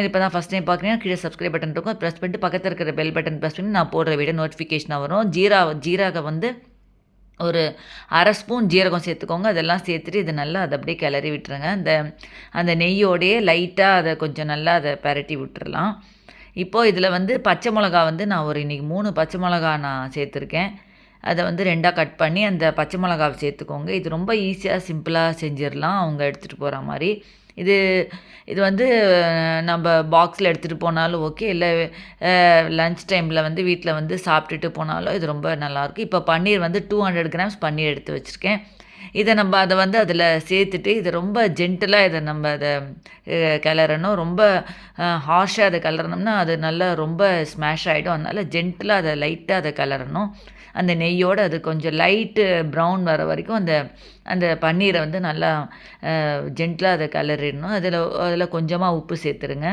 இப்போ தான் first time பார்க்குறீங்கன்னா கீழே சப்ஸ்கிரைப் பட்டன் இருக்கும். ப்ரெஸ் பண்ணிட்டு பக்கத்தில் இருக்கிற பெல் பட்டன் ப்ரெஸ் பண்ணி நான் போடுற வீடியோ நோட்டிஃபிகேஷனாக வரும். ஜீரா ஜீராக வந்து ஒரு அரை ஸ்பூன் ஜீரகம் சேர்த்துக்கோங்க. அதெல்லாம் சேர்த்துட்டு இது நல்லா அதை அப்படியே கிளறி விட்டுருங்க. அந்த அந்த நெய்யோடையே லைட்டாக அதை கொஞ்சம் நல்லா அதை பரட்டி விட்டுறலாம். இப்போது இதில் வந்து பச்சை மிளகா வந்து நான் ஒரு இன்றைக்கி மூணு பச்சை மிளகா நான் சேர்த்துருக்கேன். அதை வந்து ரெண்டாக கட் பண்ணி அந்த பச்சை மிளகாவை சேர்த்துக்கோங்க. இது ரொம்ப ஈஸியாக சிம்பிளாக செஞ்சிடலாம். அவங்க எடுத்துகிட்டு போகிற மாதிரி. இது இது வந்து நம்ம பாக்ஸில் எடுத்துகிட்டு போனாலும் ஓகே இல்லை லன்ச் டைமில் வந்து வீட்டில் வந்து சாப்பிட்டுட்டு போனாலும் இது ரொம்ப நல்லாயிருக்கும் இப்போ பன்னீர் வந்து டூ ஹண்ட்ரட் கிராம்ஸ் பன்னீர் எடுத்து வச்சுருக்கேன். இதை நம்ம அதை வந்து அதில் சேர்த்துட்டு இதை ரொம்ப ஜென்டிலாக இதை நம்ம அதை கிளறணும். ரொம்ப ஹார்ஷாக அதை கிளறணும்னா அது நல்லா ரொம்ப ஸ்மாஷ் ஆகிடும் அதனால் ஜென்டிலாக அதை லைட்டாக அதை கிளறணும். அந்த நெய்யோடு அது கொஞ்சம் லைட்டு ப்ரௌன் வர வரைக்கும் அந்த அந்த பன்னீரை வந்து நல்லா ஜென்டிலாக அதை கிளறிடணும் அதில் அதில் கொஞ்சமாக உப்பு சேர்த்துருங்க.